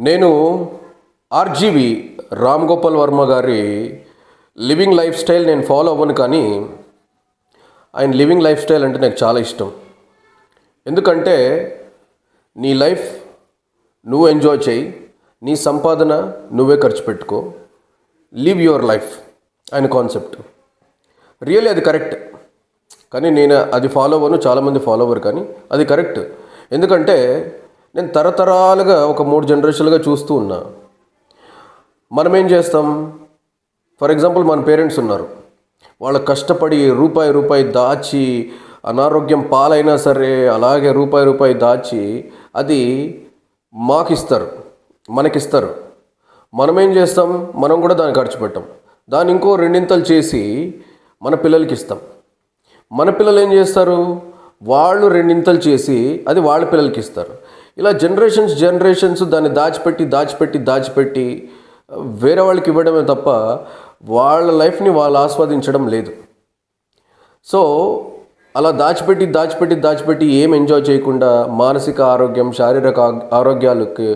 నేను ఆర్జీవి రామ్ గోపాల్ వర్మ గారి living life style నేను ఫాలో అవ్వను కానీ ఆయన లివింగ్ లైఫ్ స్టైల్ అంటే నాకు చాలా ఇష్టం. ఎందుకంటే నీ లైఫ్ నువ్వు ఎంజాయ్ చేయి నీ సంపాదన నువ్వే ఖర్చు పెట్టుకో. లివ్ యువర్ లైఫ్ ఆయన కాన్సెప్ట్. రియల్లీ అది కరెక్ట్. కానీ నేను అది ఫాలో అవ్వను చాలామంది ఫాలో అవ్వరు కానీ అది కరెక్ట్. ఎందుకంటే నేను తరతరాలుగా ఒక మూడు జనరేషన్లుగా చూస్తూ ఉన్నా. మనం ఏం చేస్తాం? ఫర్ ఎగ్జాంపుల్ మన పేరెంట్స్ ఉన్నారు. వాళ్ళు కష్టపడి రూపాయి రూపాయి దాచి అనారోగ్యం పాలైనా సరే అలాగే రూపాయి రూపాయి దాచి అది మాకిస్తారు. మనకిస్తారు. మనం ఏం చేస్తాం? మనం కూడా దాన్ని ఖర్చు పెట్టాం. దాన్ని ఇంకో రెండింతలు చేసి మన పిల్లలకి ఇస్తాం మన పిల్లలు ఏం చేస్తారు? వాళ్ళు రెండింతలు చేసి అది వాళ్ళ పిల్లలకి ఇస్తారు. ఇలా జనరేషన్స్ జనరేషన్స్ దాన్ని దాచిపెట్టి దాచిపెట్టి దాచిపెట్టి వేరే వాళ్ళకి ఇవ్వడమే తప్ప వాళ్ళ లైఫ్ని వాళ్ళు ఆస్వాదించడం లేదు. సో అలా దాచిపెట్టి దాచిపెట్టి దాచిపెట్టి ఏం ఎంజాయ్ చేయకుండా మానసిక ఆరోగ్యం శారీరక ఆరోగ్యాలకు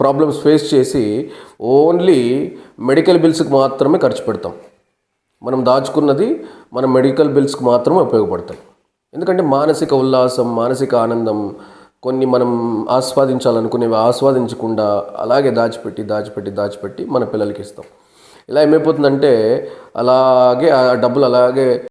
ప్రాబ్లమ్స్ ఫేస్ చేసి ఓన్లీ మెడికల్ బిల్స్కి మాత్రమే ఖర్చు పెడతాం. మనం దాచుకున్నది మన మెడికల్ బిల్స్కి మాత్రమే ఉపయోగపడతాం ఎందుకంటే మానసిక ఉల్లాసం మానసిక ఆనందం కొన్ని మనం ఆస్వాదించాలనుకునేవి ఆస్వాదించకుండా అలాగే దాచిపెట్టి దాచిపెట్టి దాచిపెట్టి మన పిల్లలకి ఇస్తాం. ఇలా ఏమైపోతుందంటే అలాగే ఆ డబ్బులు అలాగే